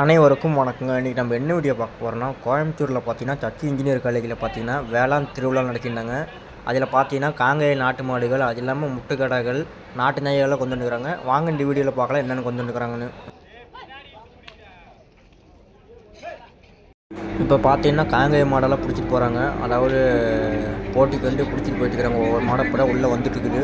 அனைவருக்கும் வணக்கங்க. இன்றைக்கி நம்ம என்ன வீடியோ பார்க்க போகிறோம்னா கோயம்புத்தூரில் பார்த்தீங்கன்னா சக்தி இன்ஜினியர் காலேஜில் பார்த்தீங்கன்னா வேளாண் திருவிழா நடத்திருந்தாங்க அதில் பார்த்தீங்கன்னா காங்கேய நாட்டு மாடுகள் அது இல்லாமல் முட்டுக்கடைகள் நாட்டு நாய்களை கொண்டு வந்துருக்காங்க. வாங்க இந்த வீடியோவில் பார்க்கலாம் என்னென்னு கொண்டு வந்துருக்காங்கன்னு. இப்போ பார்த்தீங்கன்னா காங்கேய மாடெல்லாம் பிடிச்சிட்டு போகிறாங்க அதாவது போட்டிக்கு வந்து பிடிச்சிட்டு போயிட்டுருக்காங்க ஒவ்வொரு மாடை கூட உள்ளே வந்துட்டுருக்குது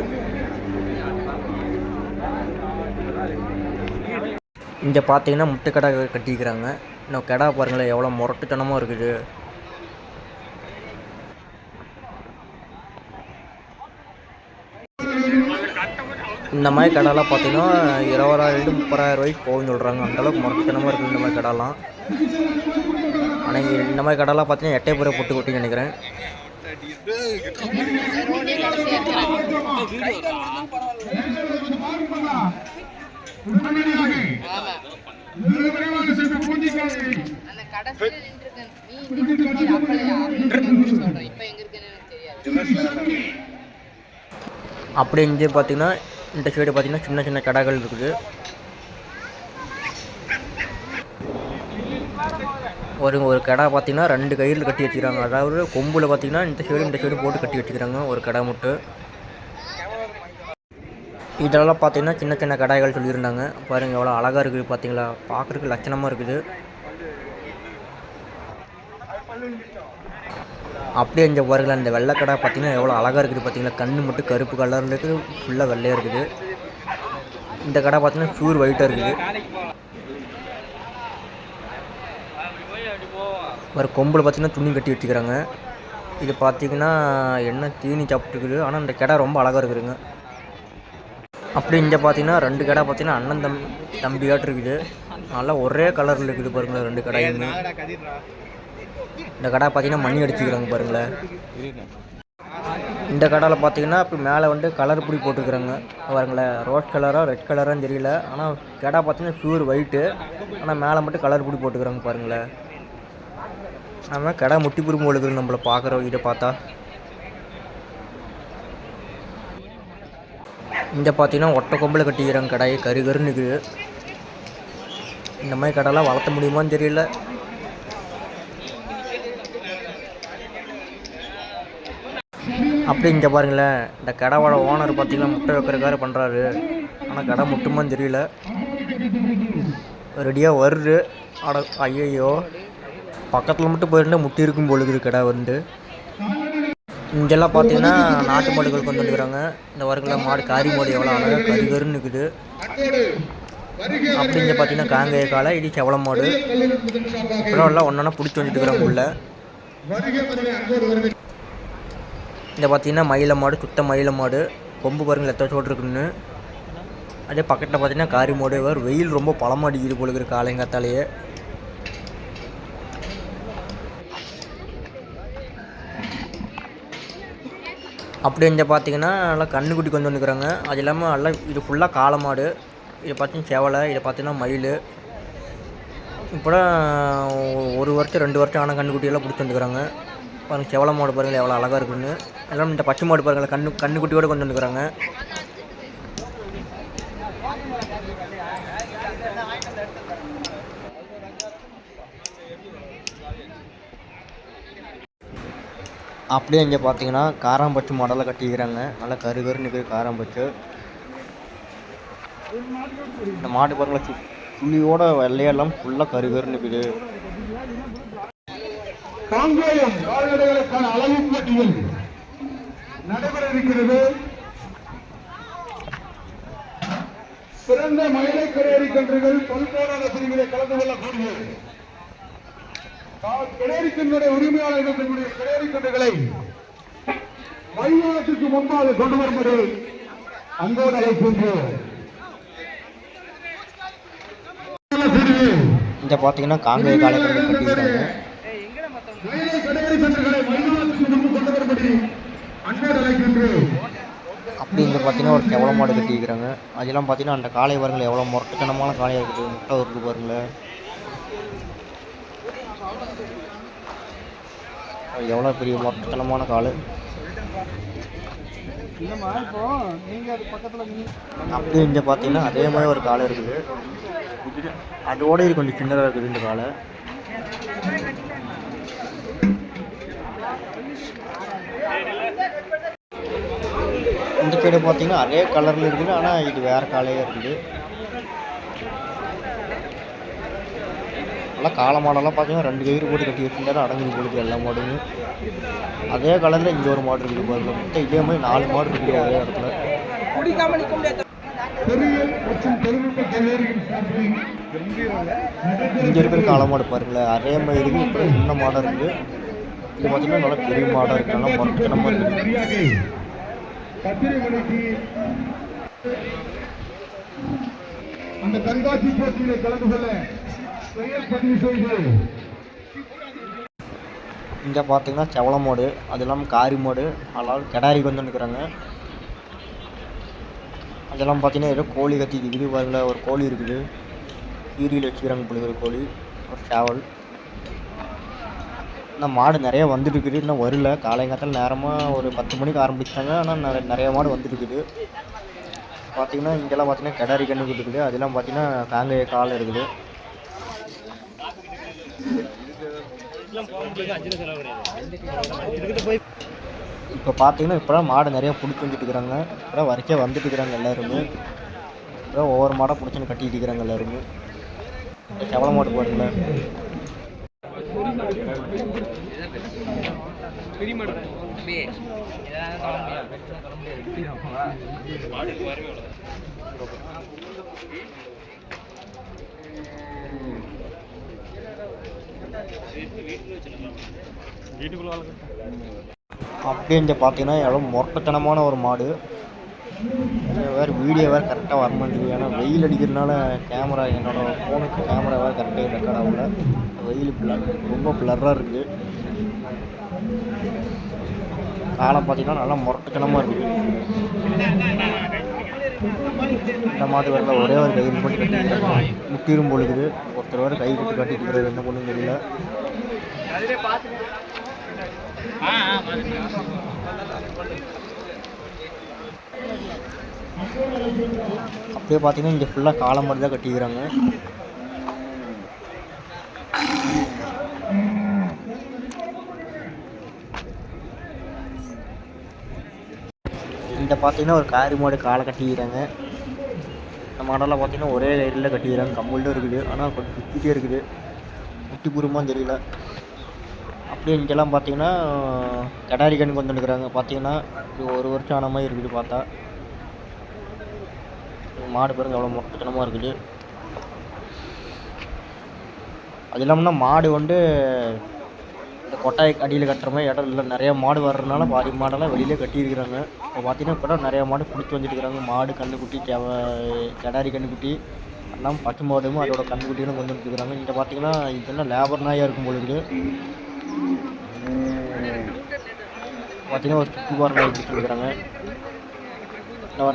இங்கே பார்த்தீங்கன்னா முட்டை கடை கட்டிக்கிறாங்க இன்னும் கடை பாருங்களேன் எவ்வளோ முரட்டுத்தனமாக இருக்குது. இந்த மாதிரி கடைலாம் பார்த்தீங்கன்னா இருபதாயிரம் முப்பதாயிரம் ரூபாய்க்கு போகும்னு சொல்கிறாங்க அந்தளவுக்கு முரட்டுத்தனமாக இருக்குது இந்த மாதிரி கடைலாம். ஆனால் இந்த மாதிரி கடைலாம் பார்த்தீங்கன்னா எட்டை பேரை போட்டு கொட்டின்னு நினைக்கிறேன். எங்க அப்படியே இங்கே பார்த்தீங்கன்னா இந்த சைடு பார்த்தீங்கன்னா சின்ன சின்ன கடைகள் இருக்குது. ஒரு ஒரு கடை பார்த்தீங்கன்னா ரெண்டு கயிறில் கட்டி வச்சுக்கிறாங்க அதாவது கொம்பில் பார்த்தீங்கன்னா இந்த சைடு இந்த சைடு போட்டு கட்டி வச்சுக்கிறாங்க ஒரு கடை மட்டும். இதெல்லாம் பார்த்தீங்கன்னா சின்ன சின்ன கடைகள் சொல்லியிருந்தாங்க. பாருங்கள் எவ்வளோ அழகாக இருக்குது பார்த்தீங்களா? பார்க்குறதுக்கு லட்சணமாக இருக்குது. அப்படியே இந்த பாருங்களா இந்த வெள்ளை கடை பார்த்தீங்கன்னா எவ்வளோ அழகாக இருக்குது பார்த்தீங்களா? கண்ணு மட்டும் கருப்பு கலரில் இருக்குது ஃபுல்லாக வெள்ளையாக இருக்குது. இந்த கடை பார்த்தீங்கன்னா ப்யூர் ஒயிட்டாக இருக்குது. ஒரு கொம்பில் பார்த்தீங்கன்னா துணி கட்டி வச்சுக்கிறாங்க. இது பார்த்தீங்கன்னா என்ன தீனி சாப்பிட்டுருக்குது. ஆனால் இந்த கடை ரொம்ப அழகாக இருக்குதுங்க. அப்படி இங்கே பார்த்தீங்கன்னா ரெண்டு கடை பார்த்தீங்கன்னா அண்ணன் தம் தம்பியாட்டு இருக்குது. நல்லா ஒரே கலரில் இருக்குது பாருங்களேன் ரெண்டு கடையுமே. இந்த கடை பார்த்தீங்கன்னா மணி அடிச்சுக்கிறாங்க பாருங்களேன். இந்த கடையில் பார்த்தீங்கன்னா இப்போ மேலே வந்து கலர் பிடி போட்டுருக்குறாங்க பாருங்களேன் ரோஸ் கலராக ரெட் கலரான்னு தெரியல. ஆனால் கடை பார்த்தீங்கன்னா ப்யூர் ஒயிட்டு ஆனால் மேலே மட்டும் கலர் பிடி போட்டுக்கிறாங்க பாருங்களேன். ஆனால் கடை முட்டி புரும்பு ஒழுகுது நம்மளை பார்க்குற இதை பார்த்தா. இந்த பார்த்தீங்கன்னா ஒட்டை கொம்பில் கட்டிக்கிறாங்க கடை கரு கருன்னு இருக்குது. இந்த மாதிரி கடைலாம் வளர்த்த முடியுமான்னு தெரியல. அப்படி இங்கே பாருங்களேன் இந்த கடையோட ஓனர் பார்த்தீங்கன்னா முட்டை வைக்கிறக்காரு பண்ணுறாரு ஆனால் கடை முட்டுமான்னு தெரியல. ரெடியாக வருது. அட ஐயோ பக்கத்தில் மட்டும் போயிருந்தால் முட்டி இருக்கும் போலுக்குது கடை வந்து. இங்கெல்லாம் பார்த்தீங்கன்னா நாட்டு மாடுகள் கொண்டு வந்துக்கிறாங்க இந்த வரக்கில் மாடு காரி மாடு எவ்வளோ அழகாக கரு கருன்னு இருக்குது. அப்படி இங்கே பார்த்தீங்கன்னா காங்கேய காலை இது செவள மாடு. இப்பெல்லாம் எல்லாம் ஒன்றா பிடிச்சி வந்துட்டுக்கிறாங்க உள்ள. இந்த பார்த்தீங்கன்னா மயில மாடு சுத்த மயில மாடு. கொம்பு பாருங்கள் எத்தனை சோட்டு இருக்குன்னு. அதே பக்கத்தில் பார்த்தீங்கன்னா காரி மாடு வெயில் ரொம்ப பழமாடிக்குது போல இருக்குது காலைங்காத்தாலேயே அப்படி இங்கே பார்த்தீங்கன்னா நல்லா கண்ணுக்குட்டி கொண்டு வந்துக்கிறாங்க. அது இல்லாமல் நல்லா இது ஃபுல்லாக காளை மாடு இதை பார்த்தீங்கன்னா செவலை இதை பார்த்தீங்கன்னா மயில். இப்போ ஒரு வருஷம் ரெண்டு வருஷம் ஆனால் கன்றுக்குட்டியெல்லாம் பிடிச்சி வந்துக்கிறாங்க. பாருங்கள் செவலை மாடு பாருங்கள் எவ்வளோ அழகாக இருக்குன்னு. எல்லாம் இந்த பச்சை மாடு பாருங்கள் கண்ணு கண்ணுக்குட்டியோடு கொண்டு வந்துக்கிறாங்க. அப்படியே இங்கே பார்த்தீங்கன்னா காராம்பச்சு மாடலை கட்டிக்கிறாங்க நல்லா கரு கருன்னு இருக்குது காராம்பச்சு இந்த மாடு பாருங்களா புள்ளியோட வெள்ளையெல்லாம் ஃபுல்லாக கரு கருன்னு இருக்குது. காங்கேயம் கால்நடைகளுக்கான அளவு போட்டியில் நடைபெற இருக்கிறது சிறந்த மயிலை கரையறி கன்றுகள் பல்போராத பிரிவிலே கலந்து கொள்ளக்கூடிய கிணறி கன்றுடைய உரிமையாளர்கள் தங்களுடைய கிணறி கன்றுகளை மைதானத்திற்கு முன்பாக கொண்டு வரும்படி அன்போடு அழைக்கின்றோம். முன்பு கொண்டு வரும்படி அன்போடு அழைக்கின்றோம். அப்படி இங்கே பார்த்தீங்கன்னா ஒரு செவல மாடு கட்டிக்கிறாங்க அதெல்லாம் பார்த்தீங்கன்னா அந்த காளை பாருங்களேன் எவ்வளோ முரட்டுத்தனமான காளையாக இருக்குது. முட்டை வருது பாருங்களேன். அது எவ்வளோ பெரிய பக்கத்தில் நின்று அப்படியே இங்கே பார்த்தீங்கன்னா அதே மாதிரி ஒரு காலை இருக்குது. அதோட இது கொஞ்சம் சின்னதாக இருக்குது இந்த காலை. இந்த சைடு பார்த்தீங்கன்னா அதே கலரில் இருக்குது ஆனால் இது வேறு காலையாக இருக்குது. நல்லா காளை மாடெல்லாம் பார்த்தீங்கன்னா ரெண்டு கயிறு போட்டு கட்டி வச்சுருந்தாரு அடங்குது போடுது எல்லா மாடுமே. அதே கலரில் இங்கே ஒரு மாடு இருக்குது பாருங்க. மொத்தம் இதே மாதிரி நாலு மாடு இருக்குது ஒரே இடத்துல. இங்கே இருக்கிற காளை மாடு பாருங்களேன். அதே மாதிரி இருக்குது இப்போ சின்ன மாடாக இருக்குது இது பார்த்தீங்கன்னா நல்லா பெரிய மாடாக இருக்குது நல்லா மொட்டத்தனமாக இருக்குது அந்த கண்காட்சி போட்டியிலே கலந்து கொள்ள இங்கே பார்த்தீங்கன்னா செவள மாடு அது இல்லாமல் காரி மாடு அதெல்லாம் கிடாரிக்கு வந்து நிற்கிறாங்க அதெல்லாம் பார்த்தீங்கன்னா ஏதோ கோழி கத்தி இருக்குது பாருங்களேன் ஒரு கோழி இருக்குது. கீரியில் வச்சுக்கிறாங்க பிள்ளைங்க கோழி ஒரு சேவல் இந்த மாடு நிறைய வந்துட்டுருக்குது இன்னும் வரல. காலைங்காத்தால நேரமாக ஒரு பத்து மணிக்கு ஆரம்பிச்சிட்டாங்க ஆனால் நிறைய நிறைய மாடு வந்துட்டுருக்குது. பார்த்திங்கன்னா பார்த்தீங்கன்னா இங்கெல்லாம் பார்த்தீங்கன்னா கிடாரி கண்ணு இருக்குது அதெல்லாம் பார்த்தீங்கன்னா காங்கேய கால் இருக்குது. இப்போ பார்த்தீங்கன்னா இப்போ மாடு நிறைய பிடிச்சி வந்துட்டு இருக்கிறாங்க. இப்போ வரைக்கும் வந்துட்டு இருக்கிறாங்க எல்லாருமே. இப்போ ஒவ்வொரு மாடாக பிடிச்சின்னு கட்டிட்டு இருக்கிறாங்க எல்லாருமே. இந்த செவல மாடு பாருங்களேன் பெரிய அப்படின்னு பார்த்தீங்கன்னா எவ்வளோ மொரட்டத்தனமான ஒரு மாடு. வேறு வீடியோ வேறு கரெக்டாக வர மாட்டேங்குது. ஏன்னா வெயில் அடிக்கிறதுனால கேமரா என்னோட ஃபோனுக்கு கேமரா வேறு கரெக்டாக ரெக்கார்ட் ஆகல வெயில் பிளர் ரொம்ப பிளர்ராக இருக்குது காலை பார்த்தீங்கன்னா நல்லா முரட்டுத்தனமாக இருக்குது இந்த மாட்டு வரல ஒரே ஒரு கயிறு போட்டு கட்டிக்கிறாங்க முட்டிரும் பொழுது ஒருத்தர் வர கை கட்டி கட்டிட்டு இருக்கிறது என்ன பொண்ணு தெரியல. அப்படியே பார்த்தீங்கன்னா இங்கே ஃபுல்லாக காலம் மாடு தான் கட்டிக்கிறாங்க. இந்த பார்த்தீங்கன்னா ஒரு காரி மாடு காலை கட்டிக்கிறாங்க. இந்த மாடெல்லாம் பார்த்தீங்கன்னா ஒரே லைரில் கட்டிக்கிறாங்க. கம்பல்ட்டும் இருக்குது. ஆனால் கொஞ்சம் சுற்றிட்டே இருக்குது. குட்டி பூரமாக தெரியல. அப்படியே இங்கெல்லாம் பார்த்தீங்கன்னா கடாரி கண்ணுக்கு வந்துருக்குறாங்க பார்த்தீங்கன்னா இது ஒரு வருஷம் ஆன மாதிரி இருக்குது பார்த்தா. மாடு பாருங்க அவ்வளோ மொட்டத்தனமாக இருக்குது. அது இல்லாமல்னா மாடு வந்து இந்த கொட்டாய் அடியில் கட்டுற மாதிரி இடம் இல்லை. நிறையா மாடு வர்றதுனால பாதி மாடெல்லாம் வெளியிலே கட்டியிருக்கிறாங்க. இப்போ பார்த்தீங்கன்னா இப்போ நிறையா மாடு பிடிச்சி வந்துட்டுருக்காங்க. மாடு கன்றுக்குட்டி கெவ கிடாரி கன்றுக்குட்டி எல்லாம் பச்சை மாடும் அதோட கன்றுக்குட்டிகளும் கொண்டு வந்துருக்குறாங்க இங்கே பார்த்தீங்கன்னா இதெல்லாம் லேபர் நாயாக இருக்கும் பொழுது பார்த்தீங்கன்னா ஒரு சுற்றி வார நாய் வச்சுருக்குறாங்க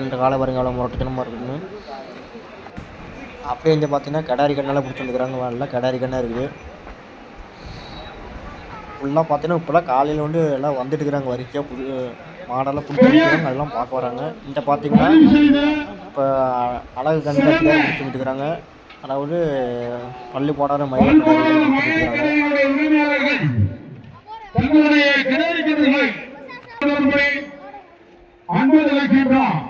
ரெண்டு காலை பாருங்க அவ்வளோ முரட்டுத்தனமாக இருக்குன்னு அப்படியே இங்கே பார்த்தீங்கன்னா கிடாரி கண்ணெல்லாம் பிடிச்சிருந்துக்கிறாங்க வரல கடாரி கண்ணாக இருக்குது. ஃபுல்லாக பார்த்தீங்கன்னா இப்போலாம் காலையில் வந்து எல்லாம் வந்துட்டு இருக்கிறாங்க வரிசையாக புது மாடெல்லாம் பிடிச்சிருக்காங்க அதெல்லாம் பார்க்க வராங்க. இந்த பார்த்தீங்கன்னா இப்போ அழகு கண்காட்சியாக பிடிச்சிட்டு இருக்கிறாங்க அதாவது பள்ளி போடாத மயில் லட்சம் ரூபாய்.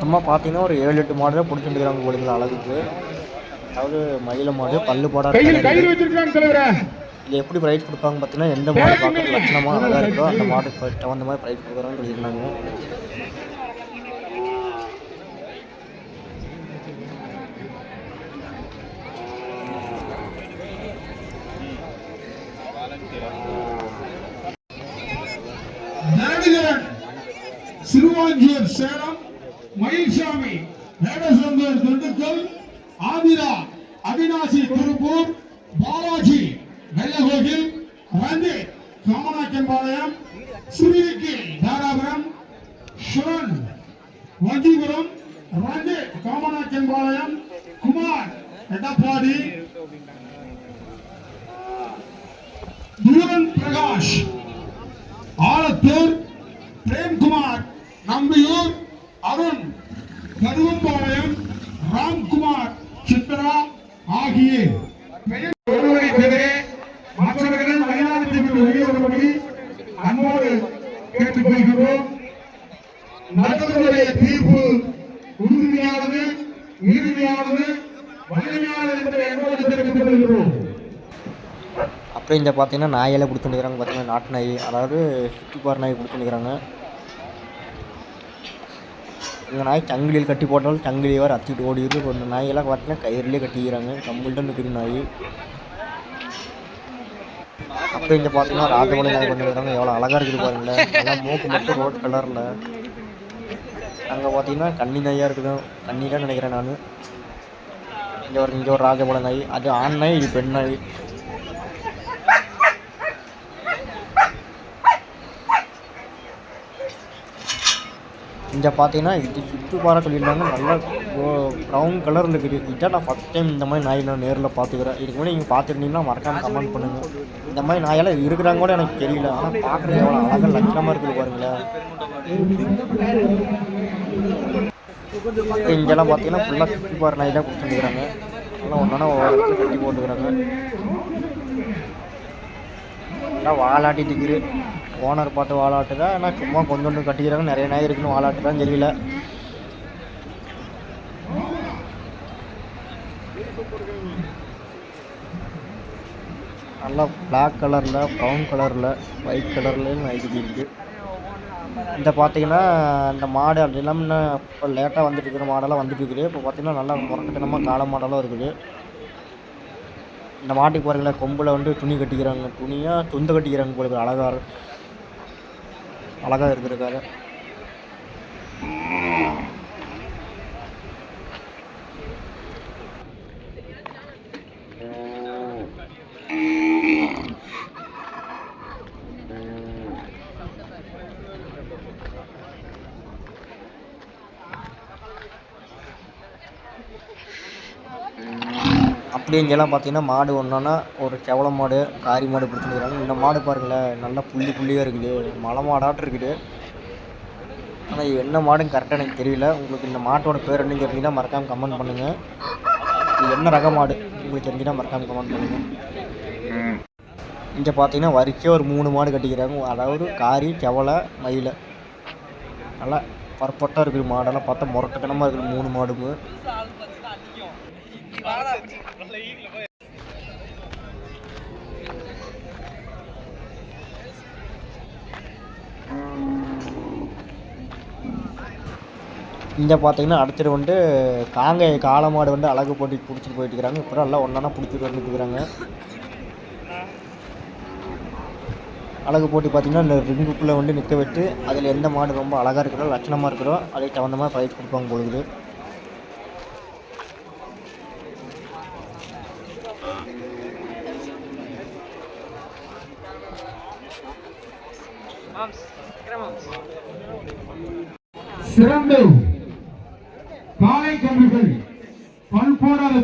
மொத்தமாக பார்த்தீங்கன்னா ஒரு ஏழு எட்டு மாடு தான் பிடிச்சிட்டுருக்காங்க போலுங்களா அழகுக்கு அதாவது மயில மாடு பல்லு தலைவரே. இது எப்படி ப்ரைஸ் கொடுப்பாங்க பார்த்தீங்கன்னா எந்த மாடு பார்க்குறது லட்சணமாக அழகாக இருக்கோ அந்த மாட்டுக்கு தகுந்த மாதிரி ப்ரைஸ் கொடுக்குறாங்கன்னு சொல்லியிருந்தாங்க. சிறுவாஞ்சியர் சேலம். மயில்சாமி வேடசந்தூர் திண்டுக்கல் ஆதிரா அவினாசி திருப்பூர் பாலாஜி வெள்ளகோவில் ரஞ்சித் காமநாயக்கன்பாளையம் சுருவிக்கு தாராபுரம் ஷோன் வங்கிபுரம் ரஞ்சித் காமநாயக்கன்பாளையம் குமார் எடப்பாடி தூரன் பிரகாஷ் ஆலத்தூர் பிரேம்குமார் நம்பியூர் அருண் கருவம்பாளையம் ராம்குமார் சித்ரா ஆகிய ஒருவரை தவிர மற்றவர்கள் மலையாளத்தை விட்டு அன்போடு கேட்டுக்கொள்கிறோம் நல்லவருடைய தீர்ப்பு உறுதியானது இறுதியானது வலிமையானது என்பதை அன்போடு தெரிவித்துக் கொள்கிறோம் அப்புறம் இந்த பார்த்தீங்கன்னா நாயெல்லாம் கொடுத்துருக்குறாங்க பார்த்தீங்கன்னா நாட்டு நாய் அதாவது சுற்றுப்பார் நாய் கொடுத்துருக்குறாங்க இந்த நாய் சங்கிலியில் கட்டி போட்டாலும் சங்கிலி வர அத்திட்டு ஓடிடுது. ஒரு நாயெல்லாம் பார்த்தீங்கன்னா கயிறுலேயே கட்டிக்கிறாங்க. கம்பல்ட்டு நிற்கிற நாய். அப்புறம் இங்கே பார்த்தீங்கன்னா ராஜமலை நாய் வந்துருக்காங்க எவ்வளோ அழகாக இருக்குது பாருங்களேன். நல்லா மூக்கு மட்டும் ரோட் கலரில். அங்கே பார்த்தீங்கன்னா கன்னி நாயாக இருக்குது? கன்னி தான் நினைக்கிறேன் நான். இங்கே ஒரு இங்கே ஒரு ராஜமலை நாய். அது ஆண் நாய் இது பெண் நாய். இங்கே பார்த்தீங்கன்னா இது சுற்றுப்பாறை சொல்லியிருந்தாங்க நல்லா ப்ரௌன் கலரில் இருக்குது இதான் நான் ஃபஸ்ட் டைம் இந்த மாதிரி நாய் நான் நேரில் பார்த்துக்கிறேன் இதுக்கு முன்னாடி நீங்கள் பார்த்துருந்தீங்கன்னா மறக்காமல் கமெண்ட் பண்ணுங்கள் இந்த மாதிரி நாயெல்லாம் இருக்கிறாங்க கூட எனக்கு தெரியல. ஆனால் பார்க்குறது எவ்வளோ அழகாக லட்சணமாக இருக்குது பாருங்களேன். இங்கெல்லாம் பார்த்தீங்கன்னா ஃபுல்லாக சுற்றுப்பாறை நாய் தான் கொடுத்துருக்குறாங்க நல்லா ஒன்றா ஒவ்வொரு இடத்துல கட்டி போட்டுக்கிறாங்க. நல்லா வாலாட்டிட்டு இருக்குது ஓனர் பார்த்து வாழாட்டு தான் ஆனால் சும்மா கொஞ்சோண்டு கட்டிக்கிறாங்க. நிறைய நாய் இருக்குன்னு வாழாட்டு தான் தெரியல. நல்லா பிளாக் கலரில் ப்ரௌன் கலரில் ஒயிட் கலரில் நாய் இருக்குது இந்த பார்த்தீங்கன்னா இந்த மாடு அப்படி இல்லாமல் இப்போ லேட்டாக வந்துட்டு இருக்கிற மாடெல்லாம் வந்துட்டு இருக்குது. இப்போ பார்த்தீங்கன்னா நல்லா முரட்டுத்தனமாக காளை மாடெல்லாம் இருக்குது. இந்த மாட்டுக்கு பாருங்களேன் கொம்பில் வந்து துணி கட்டிக்கிறாங்க. துணியாக துண்டு கட்டிக்கிறாங்க போல அழகாக அழகாக இருந்திருக்காரு. அப்படியே இங்கெல்லாம் பார்த்தீங்கன்னா மாடு ஒன்றுனா ஒரு செவல மாடு காரி மாடு பிடிச்சிருக்கிறாங்க. இந்த மாடு பாருங்களேன் நல்லா புள்ளி புள்ளியாக இருக்குது. மலை மாடாட்டம் இருக்குது. ஆனால் என்ன மாடுன்னு கரெக்டாக எனக்கு தெரியல. உங்களுக்கு இந்த மாட்டோட பேர் என்னன்னு தெரிஞ்சுன்னா மறக்காமல் கமெண்ட் பண்ணுங்கள் இது என்ன ரக மாடு? உங்களுக்கு தெரிஞ்சுன்னா மறக்காமல் கமெண்ட் பண்ணுங்கள் இங்கே பார்த்தீங்கன்னா வரிக்கே ஒரு மூணு மாடு கட்டிக்கிறாங்க. அதாவது காரி செவலை மயிலை. நல்லா பர்ஃபெக்டாக இருக்குது மாடெல்லாம். பார்த்தா முரட்டுத்தனமாக இருக்குது மூணு மாடுங்க இங்கே பார்த்தீங்கன்னா அடுத்தது வந்து காங்கை காளை மாடு வந்து அழகு போட்டி பிடிச்சிட்டு போயிட்டு இருக்கிறாங்க இப்போ எல்லாம் ஒன்றா பிடிச்சிட்டு வந்துட்டு இருக்கிறாங்க அழகு போட்டி பார்த்தீங்கன்னா இந்த ரிங்குக்குள்ளே வந்து நிற்க விட்டு அதில் எந்த மாடு ரொம்ப அழகாக இருக்கிறோ லட்சணமாக இருக்கிறோ அதுக்கு தகுந்த மாதிரி பயிற்சி கொடுப்பாங்க பொழுது. சிறந்த காலை கன்றுகள் பல் போடாத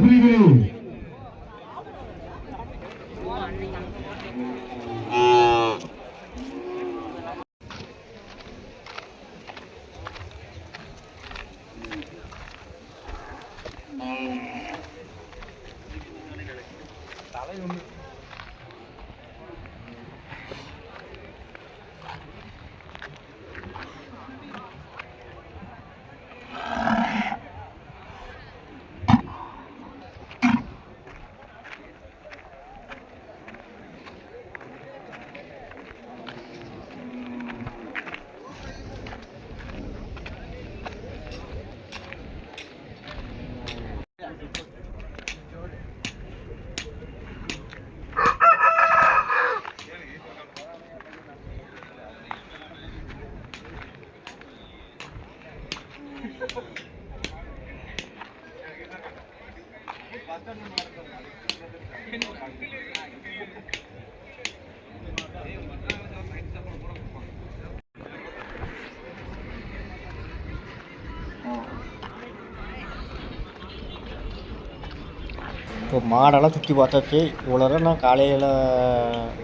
மாடெல்லாம் சுற்றி பார்த்தாச்சு. இவ்வளோ நேரம் நான் காலையில்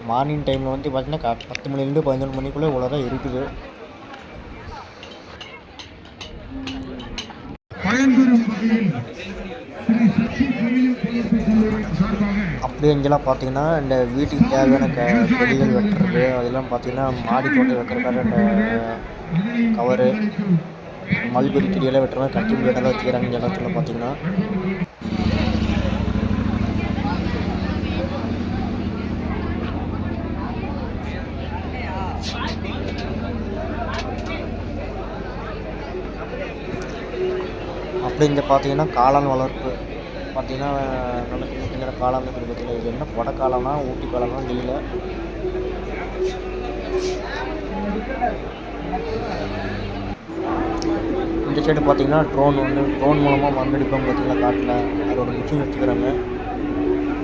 மார்னிங் டைமில் வந்து பார்த்தீங்கன்னா க பத்து மணிலேருந்து பதினொன்று மணிக்குள்ளே இவ்வளோ தான் இருக்குது. அப்படியே இங்கெல்லாம் பார்த்தீங்கன்னா இந்த வீட்டுக்கு தேவையான க செடிகள் வெட்டுறது அதெல்லாம் பார்த்தீங்கன்னா மாடி தோட்டம் வைக்கிறதுக்காக இந்த கவரு மல்பெரி செடியெல்லாம் வெட்டுற மாதிரி கட்டி பிளேடெல்லாம் வச்சுக்கிறாங்க எல்லாத்துல இடத்துல பார்த்தீங்கன்னா அப்படி இங்கே பார்த்தீங்கன்னா காளான் வளர்ப்பு. பார்த்தீங்கன்னா நல்ல சின்ன சின்ன காளான் இருக்குது பார்த்தீங்கன்னா இது என்ன கொடை காளானா ஊட்டி காளானா தெரியல. இந்த சைடு பார்த்தீங்கன்னா ட்ரோன் வந்து ட்ரோன் மூலமாக மண்ணடிப்பாங்க பார்த்தீங்கன்னா காட்டில். அதோட மிஷின் வச்சுக்கிறாங்க.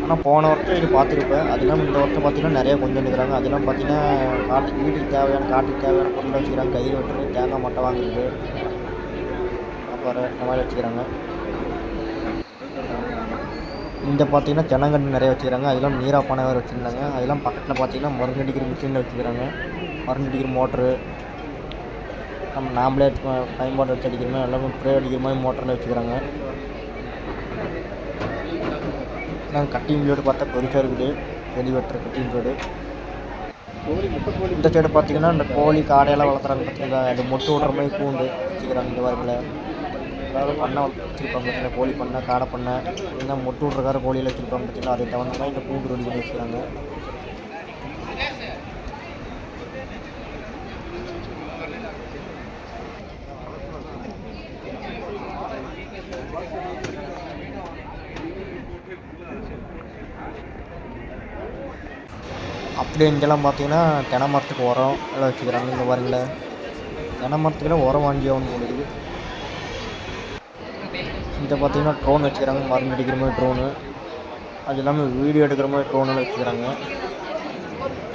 ஆனால் போன வருஷம் இது பார்த்துருப்பேன் அதெல்லாம் இந்த வருஷம் பார்த்தீங்கன்னா நிறைய கொஞ்சம் எடுக்கிறாங்க அதெல்லாம் பார்த்தீங்கன்னா காட்டு வீட்டுக்கு தேவையான காட்டுக்கு தேவையான பொருள் வச்சுக்கிறாங்க. கயிறு வெட்டுறது தேங்காய் மட்டை வாங்குறது. அப்புறம் இந்த மாதிரி வச்சுக்கிறாங்க. இந்த பார்த்தீங்கன்னா தென்னங்கன்று நிறைய வச்சுக்கிறாங்க. அதெல்லாம் நீரா பானை வேறு வச்சுருந்தாங்க. அதெல்லாம் பக்கத்தில் பார்த்தீங்கன்னா மருந்து அடிக்கிற மிஷினில் வச்சுக்கிறாங்க. மருந்து அடிக்கிற மோட்ரு நம்ம நாமளே பயன்பாடு வச்சு அடிக்கிற மாதிரி எல்லாமே ப்ரே அடிக்கிற மாதிரி மோட்டரில் வச்சுக்கிறாங்க. நாங்கள் கட்டிங் பிளேடு பார்த்தா பெருசாக இருக்குது. வெளி வெட்டுற கட்டிங் பிளேடு இந்த சைடு பார்த்தீங்கன்னா இந்த கோழி காடையெல்லாம் வளர்த்துறாங்க பார்த்தீங்கன்னா அது மொட்டு விட்ற மாதிரி கூண்டு வச்சுக்கிறாங்க இந்த வாரத்தில். அதாவது பண்ணை வச்சுருப்பாங்க பார்த்தீங்கன்னா கோழி பண்ணை காடை பண்ணை என்ன மொட்டு விட்றக்கார கோழியில் வச்சுருப்பாங்க பார்த்தீங்களா? அதுக்கு தகுந்த மாதிரி இந்த கூண்டு ரெடி பண்ணி வச்சுக்கிறாங்க. அப்படியே இங்கெல்லாம் பார்த்தீங்கன்னா தென்னை மரத்துக்கு உரம் எல்லாம் வச்சுக்கிறாங்க. இங்கே பாருங்களேன். தென்னை மரத்துக்குலாம் உரம் வாங்கி ஆகணும் இங்கே பார்த்தீங்கன்னா ட்ரோன் வச்சுக்கிறாங்க. மருந்து அடிக்கிற மாதிரி ட்ரோனு அது இல்லாமல் வீடியோ எடுக்கிற மாதிரி ட்ரோனெல்லாம் வச்சுக்கிறாங்க.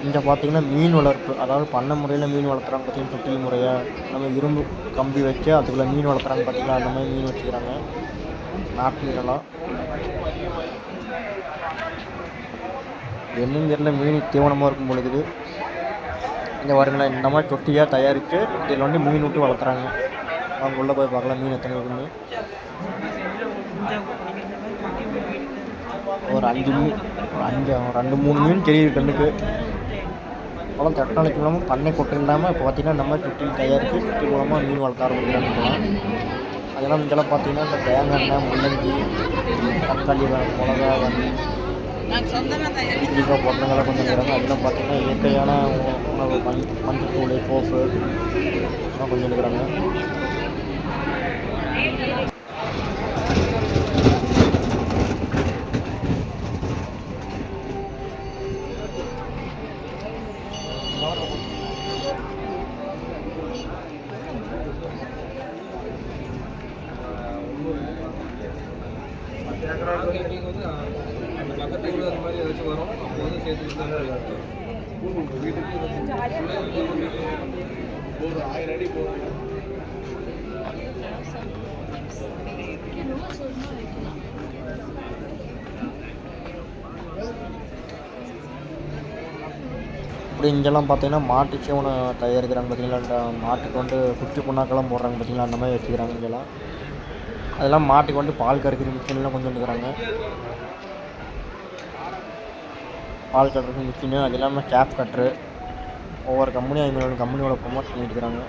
இங்கே பார்த்தீங்கன்னா மீன் வளர்ப்பு. அதாவது பண்ண முறையில் மீன் வளர்த்துறாங்க பார்த்தீங்கன்னா தொட்டில் முறையாக நம்ம இரும்பு கம்பி வச்சு அதுக்குள்ளே மீன் வளர்த்துறாங்க பார்த்திங்கன்னா அந்த மாதிரி மீன் வச்சுக்கிறாங்க. நாட்டு மீனெல்லாம். என்னன்னு தெரியல மீன் தீவனமாக இருக்கும் பொழுது இங்கே பாருங்களேன் இந்த மாதிரி தொட்டியாக தயாரித்து இதில் வந்து மீன் விட்டு வளர்த்துறாங்க அவங்க உள்ளே போய் பார்க்கலாம் மீன் எத்தனை இருக்குன்னு. ஒரு அஞ்சு மீன் ஒரு அஞ்சு ஒரு ரெண்டு மூணு மீன் தெரியுது கண்ணுக்கு. அப்போலாம் டெக்னாலஜி மூலமாக பண்ணை கொட்டை இல்லாமல் இப்போ பார்த்தீங்கன்னா மாதிரி தொட்டில் தயாரித்து தொட்டி மூலமாக மீன் வளர்த்த ஆரம்பிக்கிறாங்க அதெல்லாம் இங்கெல்லாம் பார்த்தீங்கன்னா இந்த தேங்காய் எண்ணெய் முள்ளங்கி தக்காளி மிளகா வந்து கத்திரிக்காய் பொருளங்கள்லாம் கொஞ்சம் இருக்கிறாங்க அதெல்லாம் பார்த்தீங்கன்னா இயற்கையான உணவு மண் மஞ்சத்தூள் சோப்பு எல்லாம் கொஞ்சம் இருக்கிறாங்க அப்படி இங்கெல்லாம் பார்த்தீங்கன்னா மாட்டு தீவனம் தயாரிக்கிறாங்க பார்த்தீங்களா? மாட்டுக்கு வந்து குட்டி புண்ணாக்கெல்லாம் போடுறாங்க பார்த்தீங்களா? அந்த மாதிரி வச்சுக்கிறாங்க இங்கெல்லாம். அதெல்லாம் மாட்டுக்கு வந்து பால் கறக்கிற மிஷின்லாம் கொஞ்சம் இருக்கிறாங்க பால் கறக்கிற மிஷினு அது இல்லாமல் கேப் கட்ரு ஒவ்வொரு கம்பெனியும் அவங்களோட கம்பெனியோட ப்ரொமோட் பண்ணிட்டு இருக்கிறாங்க.